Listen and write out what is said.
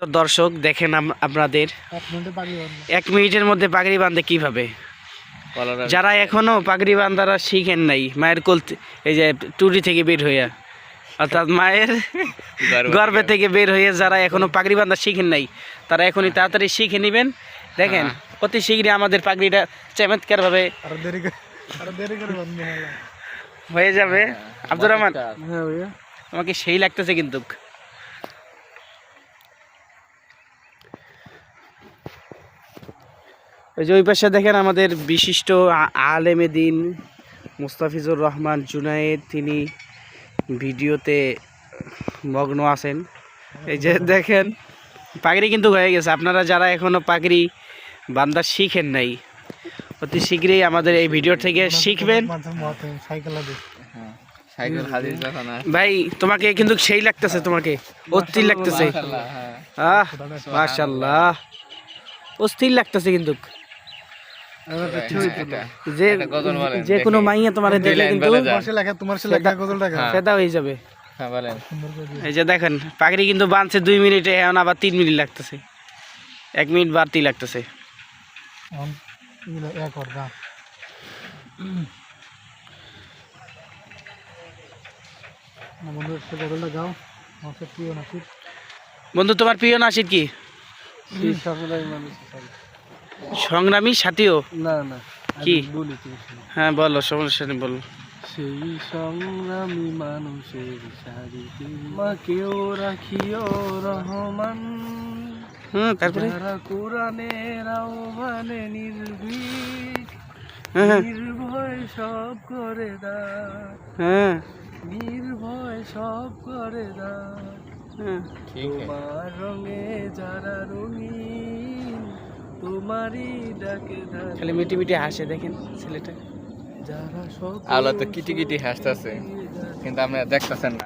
তো দর্শক দেখেন আপনাদের। এক মিনিটের মধ্যে পাগড়ি বাঁধে কীভাবে? যারা এখনও পাগড়ি বান্ধারা শিখেন নাই মায়ের কোল এই যে টুরি থেকে বের হইয়া অর্থাৎ মায়ের গর্ভে থেকে। বের হয়ে যারা এখনও পাগড়ি বান্ধা শিখেন নাই তারা এখনই তাড়াতাড়ি শিখে নেবেন। দেখেন অতি শীঘ্রই আমাদের পাগড়িটা চমৎকার ভাবে আরও দেরি করে আরও দেরি করে বাঁধবো। হয়ে যাবে। আব্দুর রহমান হ্যাঁ আমাকে সেই লাগতেছে কিন্তু। ওই যে ওই পাশে দেখেন আমাদের বিশিষ্ট আলেমে দিন মুস্তাফিজুর রহমান জুনায়েদ তিনি ভিডিওতে মগ্ন আছেন এই যে দেখেন পাগড়ি কিন্তু হয়ে গেছে আপনারা যারা এখনও পাগড়ি বান্দা শিখেন নাই অতি শীঘ্রই আমাদের এই ভিডিও থেকে শিখবেন। ভাই তোমাকে কিন্তু সেই লাগতেছে তোমাকে অস্থির লাগতেছে হ্যাঁ। আহ মাশাল্লাহ অস্থির লাগতেছে কিন্তু। যে কোনো। মাইয়া তোমার দেখলে কিন্তু তোমার সে লেখা তোমার সে লেখা গজল টাকা হ্যাঁ। ফেদা হয়ে যাবে। হ্যাঁ। এই যে দেখেন পাগড়ি কিন্তু বাঁধছে দুই মিনিটে এখন আবার তিন মিনিট লাগতেছে। এক মিনিট বাড়তি লাগতেছে। বন্ধু তোমার প্রিয় নাসির কি? সংগ্রামী সাথীও? না না কি? বলি হ্যাঁ বলো সমস্যা নেই বলো। সেই সংগ্রামী মানুষের সারিতে মাকেও রাখিও রহমান। হুম তারপরে? যারা কোরআনের আহ্বানে নির্ভীক হ্যাঁ হ্যাঁ। নির্ভয় সব করে দা হ্যাঁ। নির্ভয় সব করে দা হ্যাঁ। আছে। তোমার রঙে যারা রঙিন তোমারই ডাকে খালি মিটি মিটি হাসে দেখেন ছেলেটা। যারা সব আলো তো কিটি কিটি হাসতেছে কিন্তু আপনি দেখতেছেন না।